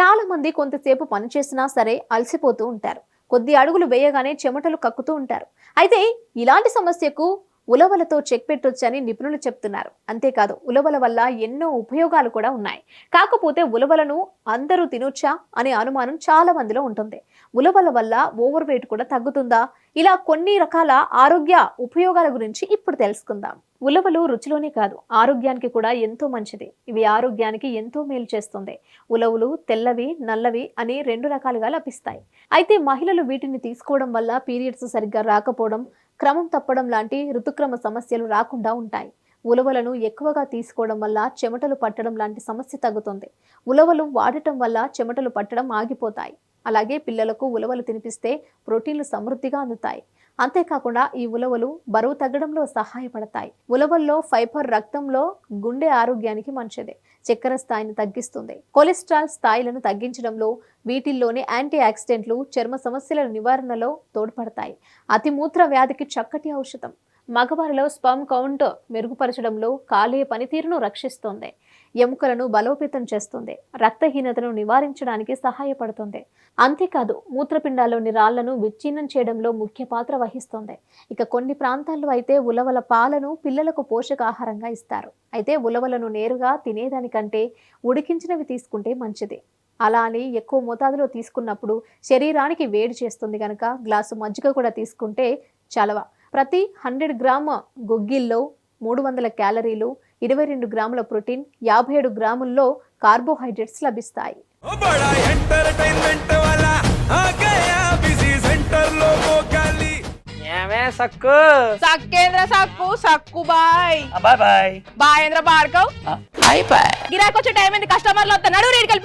చాలా మంది కొంతసేపు పనిచేసినా సరే అలసిపోతూ ఉంటారు. కొద్ది అడుగులు వేయగానే చెమటలు కక్కుతూ ఉంటారు. అయితే ఇలాంటి సమస్యకు ఉలవలతో చెక్ పెట్టొచ్చని నిపుణులు చెప్తున్నారు. అంతేకాదు ఉలవల వల్ల ఎన్నో ఉపయోగాలు కూడా ఉన్నాయి. కాకపోతే ఉలవలను అందరూ తినొచ్చా అనే అనుమానం చాలా మందిలో ఉంటుంది. ఉలవల వల్ల ఓవర్ వెయిట్ కూడా తగ్గుతుందా? ఇలా కొన్ని రకాల ఆరోగ్య ఉపయోగాల గురించి ఇప్పుడు తెలుసుకుందాం. ఉలవలు రుచిలోనే కాదు ఆరోగ్యానికి కూడా ఎంతో మంచిది. ఇవి ఆరోగ్యానికి ఎంతో మేలు చేస్తుంది. ఉలవలు తెల్లవి నల్లవి అని రెండు రకాలుగా లభిస్తాయి. అయితే మహిళలు వీటిని తీసుకోవడం వల్ల పీరియడ్స్ సరిగ్గా రాకపోవడం క్రమం తప్పడం లాంటి ఋతుక్రమ సమస్యలు రాకుండా ఉంటాయి. ఉలవలను ఎక్కువగా తీసుకోవడం వల్ల చెమటలు పట్టడం లాంటి సమస్య తగ్గుతుంది. ఉలవలు వాడటం వల్ల చెమటలు పట్టడం ఆగిపోతాయి. అలాగే పిల్లలకు ఉలవలు తినిపిస్తే ప్రోటీన్లు సమృద్ధిగా అందుతాయి. అంతేకాకుండా ఈ ఉలవలు బరువు తగ్గడంలో సహాయపడతాయి. ఉలవల్లో ఫైబర్ రక్తంలో గుండె ఆరోగ్యానికి మంచిది. చక్కెర స్థాయిని తగ్గిస్తుంది. కొలెస్ట్రాల్ స్థాయిలను తగ్గించడంలో వీటిల్లోని యాంటీ ఆక్సిడెంట్లు చర్మ సమస్యల నివారణలో తోడ్పడతాయి. అతిమూత్ర వ్యాధికి చక్కటి ఔషధం. మగవారిలో స్పమ్ కౌంట్ మెరుగుపరచడంలో కాలే పనితీరును రక్షిస్తుంది. ఎముకలను బలోపేతం చేస్తుంది. రక్తహీనతను నివారించడానికి సహాయపడుతుంది. అంతేకాదు మూత్రపిండాల్లోని రాళ్ళను విచ్ఛిన్నం చేయడంలో ముఖ్య పాత్ర వహిస్తుంది. ఇక కొన్ని ప్రాంతాల్లో అయితే ఉలవల పాలను పిల్లలకు పోషకాహారంగా ఇస్తారు. అయితే ఉలవలను నేరుగా తినేదానికంటే ఉడికించినవి తీసుకుంటే మంచిది. అలా అని ఎక్కువ మోతాదులో తీసుకున్నప్పుడు శరీరానికి వేడి చేస్తుంది కనుక గ్లాసు మజ్జిగ కూడా తీసుకుంటే చలవ. ప్రతి హండ్రెడ్ గ్రామ గొగ్గిల్లో మూడు వందల క్యాలరీలు ఇరవై రెండు గ్రాముల ప్రోటీన్ యాభై ఏడు గ్రాముల్లో కార్బోహైడ్రేట్స్ లభిస్తాయి. సక్కు? సక్కేంద్ర సక్కు సక్కు బాయ్. Bye bye. బాయ్ గిరాకొచ్చే టైం ఏంది? కస్టమర్లు వద్ద నడు రేడికల్